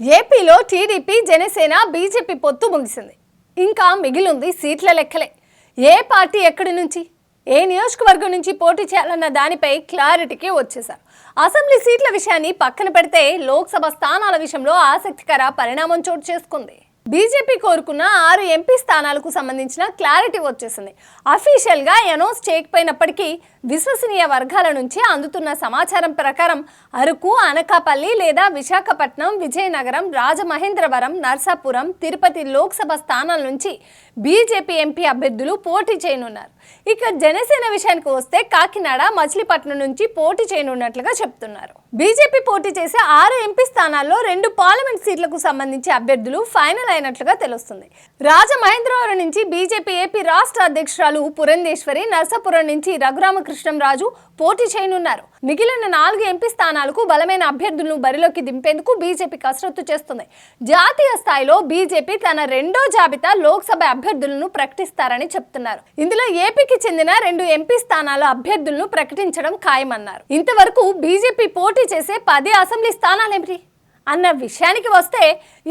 ఏపీలో TDP Janasena BJP పొత్తు ముగిసింది. ఇంకా మిగిలింది సీట్ల లెక్కలే. ఏ పార్టీ ఎక్కడి నుంచి? ఏ నియోజకవర్గం నుంచి పోటీ చేయాలన్న దానిపై క్లారిటీకి వచ్చేశారు అసెంబ్లీ సీట్ల విషయాన్ని పక్కన పెడితే లోక్సభ స్థానాల విషయంలో ఆసక్తికర పరిణామం చోటు చేసుకుంది. బీజేపీ కోరుకున్న ఆరు ఎంపీ స్థానాలకు సంబంధించిన క్లారిటీ వచ్చేసింది. అఫీషియల్గా అనౌన్స్ చేయకపోయినప్పటికీ విశ్వసనీయ వర్గాల నుంచి అందుతున్న సమాచారం ప్రకారం అరకు అనకాపల్లి లేదా విశాఖపట్నం విజయనగరం రాజమహేంద్రవరం నర్సాపురం తిరుపతి లోక్సభ స్థానాల నుంచి బీజేపీ ఎంపీ అభ్యర్థులు పోటీ చేయనున్నారు. ఇక జనసేన విషయానికి వస్తే కాకినాడ మచిలీపట్నం నుంచి పోటీ చేయనున్నట్లుగా చెప్తున్నారు. బీజేపీ పోటీ చేసే ఆరు ఎంపీ స్థానాల్లో రెండు పార్లమెంట్ సీట్లకు సంబంధించి అభ్యర్థులు ఫైనల్ అయినట్లుగా తెలుస్తుంది. రాజమహేంద్రవరం నుంచి బీజేపీ ఏపీ రాష్ట్ర అధ్యక్షురాలు పురంధేశ్వరి నర్సపురం నుంచి రఘురామకృష్ణంరాజు పోటీ చేయనున్నారు. మిగిలిన నాలుగు ఎంపీ స్థానాలకు బలమైన అభ్యర్థులను బరిలోకి దింపేందుకు బీజేపీ కసరత్తు చేస్తుంది. జాతీయ స్థాయిలో బీజేపీ తన రెండో జాబితా లోక్సభ అభ్యర్థులను ప్రకటిస్తారని చెప్తున్నారు. ఇందులో ఏపీకి చెందిన రెండు ఎంపీ స్థానాల అభ్యర్థులను ప్రకటించడం ఖాయమన్నారు. ఇంతవరకు బీజేపీ పోటీ చేసే పది అసెంబ్లీ స్థానాలేమిటి? అన్న విషయానికి వస్తే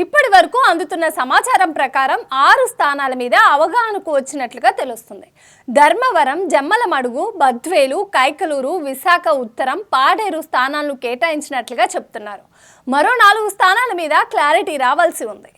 ఇప్పటి వరకు అందుతున్న సమాచారం ప్రకారం ఆరు స్థానాల మీద అవగాహనకు వచ్చినట్లుగా తెలుస్తుంది. ధర్మవరం జమ్మలమడుగు బద్వేలు కైకలూరు విశాఖ ఉత్తరం పాడేరు స్థానాలను కేటాయించినట్లుగా చెప్తున్నారు. మరో నాలుగు స్థానాల మీద క్లారిటీ రావాల్సి ఉంది.